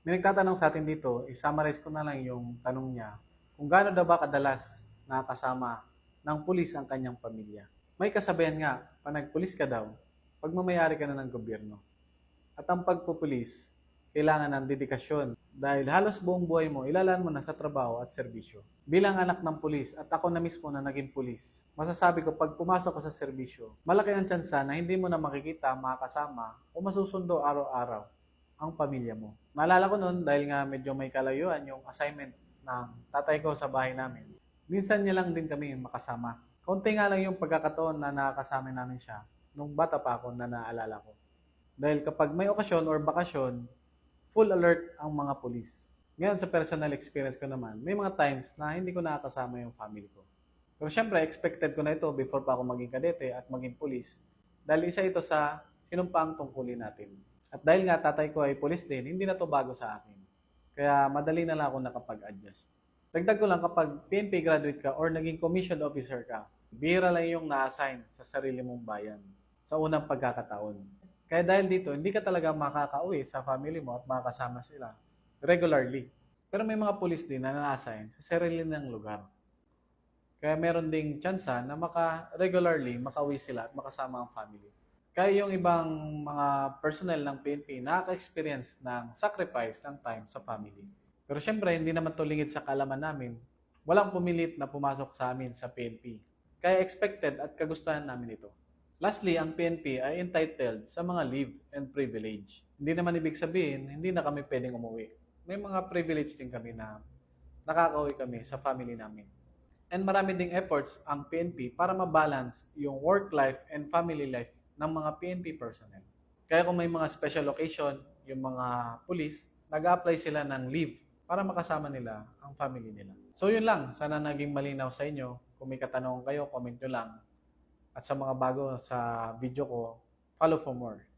May nagtatanong sa atin dito, i-summarize ko na lang yung tanong niya. Kung gaano daw ba kadalas nakakasama ng pulis ang kanyang pamilya? May kasabihan nga, pag nagpulis ka daw, pagmamayari ka na ng gobyerno. At ang pagpupulis, kailangan ng dedikasyon dahil halos buong buhay mo ilalaan mo na sa trabaho at serbisyo. Bilang anak ng pulis at ako na mismo na naging pulis, masasabi ko pag pumasok ka sa serbisyo, malaki ang tsansa na hindi mo na makikita, makakasama o masusundo araw-araw ang pamilya mo. Naalala ko noon dahil nga medyo may kalayuan yung assignment ng tatay ko sa bahay namin. Minsan niya lang din kami makasama. Konti nga lang yung pagkakataon na nakakasama namin siya nung bata pa ako na naalala ko. Dahil kapag may okasyon or bakasyon, full alert ang mga pulis. Ngayon sa personal experience ko naman, may mga times na hindi ko nakakasama yung family ko. Pero syempre, expected ko na ito before pa ako maging kadete at maging pulis. Dahil isa ito sa sinumpaang tungkulin natin. At dahil nga tatay ko ay pulis din, hindi na to bago sa akin. Kaya madali na lang ako nakapag-adjust. Dagdag ko lang kapag PNP graduate ka or naging commissioned officer ka, bihira lang yung na-assign sa sarili mong bayan sa unang pagkakataon. Kaya dahil dito, hindi ka talaga makakauwi sa family mo at makakasama sila regularly. Pero may mga pulis din na na-assign sa sarili ng lugar. Kaya meron ding tsansa na maka regularly makauwi sila at makasama ang family. Kaya yung ibang mga personnel ng PNP nakaka-experience ng sacrifice ng time sa family. Pero syempre, hindi naman to sa kalaman namin. Walang pumilit na pumasok sa amin sa PNP. Kaya expected at kagustuhan namin ito. Lastly, ang PNP ay entitled sa mga leave and privilege. Hindi naman ibig sabihin, hindi na kami pwedeng umuwi. May mga privilege din kami na nakakauwi kami sa family namin. And marami ding efforts ang PNP para mabalance yung work life and family life ng mga PNP personnel. Kaya kung may mga special occasion, yung mga police, nag-apply sila ng leave para makasama nila ang family nila. So yun lang, sana naging malinaw sa inyo. Kung may katanungan kayo, comment nyo lang. At sa mga bago sa video ko, follow for more.